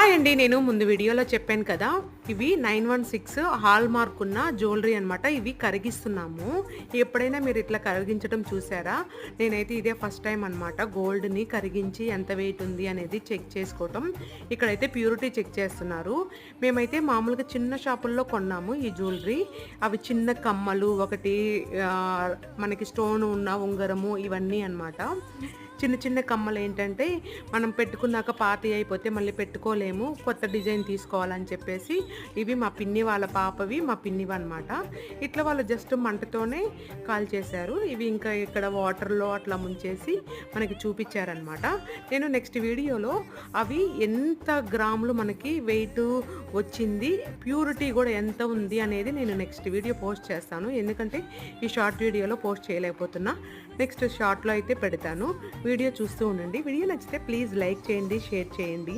Hi అండి నేను ముందు వీడియోలో చెప్పాను కదా. ఇవి nine one six hallmark ఉన్న జ్యువెలరీ అనమాట ఇవి కరిగిస్తున్నాము. ఎప్పుడైనా మీరు ఇట్లా కరిగించడం చూసారా? నేనైతే ఇదే ఫస్ట్ టైం అనమాట గోల్డ్ని కరిగించి ఎంత వెయిట్ ఉంది అనేది చెక్ చేసుకోవటం. ఇక్కడైతే ప్యూరిటీ చెక్ చేస్తున్నారు. మేమైతే మామూలుగా చిన్న షాపుల్లో కొన్నాము ఈ జ్యువెలరీ అవి చిన్న కమ్మలు ఒకటి మనకి స్టోన్ ఉన్న ఉంగరము ఇవన్నీ అన్నమాట. చిన్న చిన్న కమ్మలు ఏంటంటే మనం పెట్టుకున్నాక పాత అయిపోతే మళ్ళీ పెట్టుకోలేము. కొత్త డిజైన్ తీసుకోవాలని చెప్పేసి ఇవి మా పిన్ని వాళ్ళ పాపవి మా పిన్నివి అనమాట ఇట్లా వాళ్ళు జస్ట్ మంటతోనే కాల్ చేశారు. ఇవి ఇంకా ఇక్కడ వాటర్లో అట్లా ముంచేసి మనకి చూపించారనమాట నేను నెక్స్ట్ వీడియోలో అవి ఎంత గ్రాములు మనకి వెయిట్ వచ్చింది ప్యూరిటీ కూడా ఎంత ఉంది అనేది నేను నెక్స్ట్ వీడియో పోస్ట్ చేస్తాను. ఎందుకంటే ఈ షార్ట్ వీడియోలో పోస్ట్ చేయలేకపోతున్నా. నెక్స్ట్ షార్ట్లో అయితే పెడతాను. వీడియో చూస్తూ ఉండండి. వీడియో నచ్చితే ప్లీజ్ లైక్ చేయండి షేర్ చేయండి.